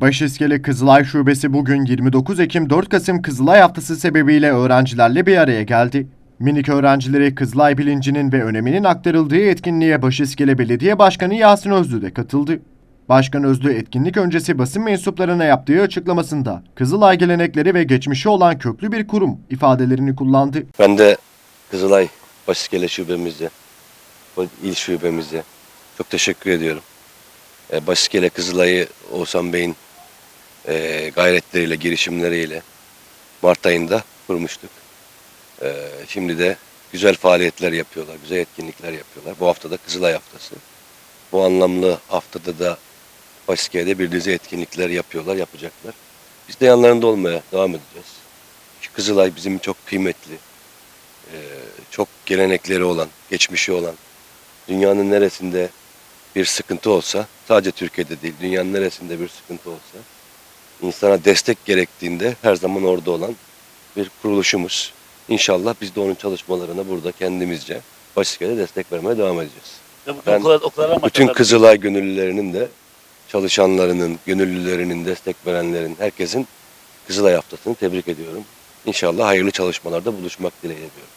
Başiskele Kızılay Şubesi bugün 29 Ekim 4 Kasım Kızılay Haftası sebebiyle öğrencilerle bir araya geldi. Minik öğrencilere Kızılay bilincinin ve öneminin aktarıldığı etkinliğe Başiskele Belediye Başkanı Yasin Özlü de katıldı. Başkan Özlü etkinlik öncesi basın mensuplarına yaptığı açıklamasında Kızılay gelenekleri ve geçmişi olan köklü bir kurum ifadelerini kullandı. Ben de Kızılay Başiskele şubemize, bu il şubemize çok teşekkür ediyorum. E, Başiskele Kızılay'ı Oğuzhan Bey'in e, gayretleriyle, girişimleriyle Mart ayında kurmuştuk. E, şimdi de güzel faaliyetler yapıyorlar, güzel etkinlikler yapıyorlar. Bu hafta da Kızılay Haftası. Bu anlamlı haftada da Başiskele'de bir dizi etkinlikler yapıyorlar, yapacaklar. Biz de yanlarında olmaya devam edeceğiz. Çünkü Kızılay bizim çok kıymetli, e, çok gelenekleri olan, geçmişi olan, dünyanın neresinde bir sıkıntı olsa, sadece Türkiye'de değil, dünyanın neresinde bir sıkıntı olsa, insana destek gerektiğinde her zaman orada olan bir kuruluşumuz. İnşallah biz de onun çalışmalarına burada kendimizce Başiskele'de destek vermeye devam edeceğiz. Ve bu Ben okula, okullara Bütün Kızılay gönüllülerinin de çalışanlarının, gönüllülerinin, destek verenlerin, herkesin Kızılay haftasını tebrik ediyorum. İnşallah hayırlı çalışmalarda buluşmak dileğiyle ediyorum.